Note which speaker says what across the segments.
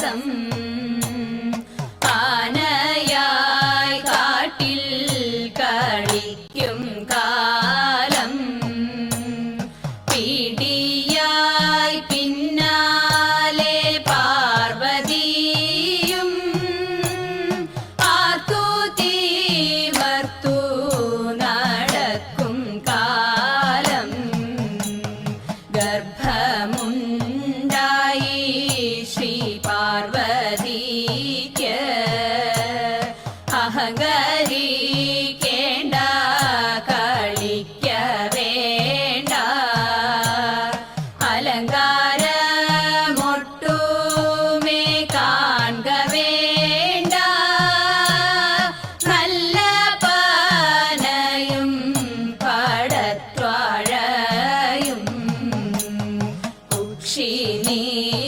Speaker 1: Some ആനയായി കാട്ടിൽ കളിക്കും കാലം. പിടിയായി പിന്നാലെ പാർവതിയും ആർത്തു തീവർത്തൂ നടക്കും കാലം. ഗർഭമുണ്ടായി ശ്രീ പാർവതിക്ക് അഹങ്കരിക്കേണ്ട കളിക്ക വേണ്ട അലങ്കാരമൊട്ടുമേ കാൺക വേണ്ട നല്ല പാനയും പടത്വാഴയും നീറയോളം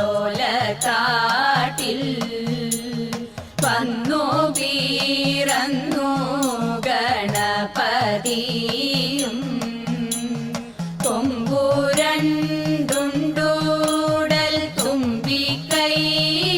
Speaker 1: ചോലക്കാട്ടിൽ വന്നു വീരന്നു ഗണപതിയും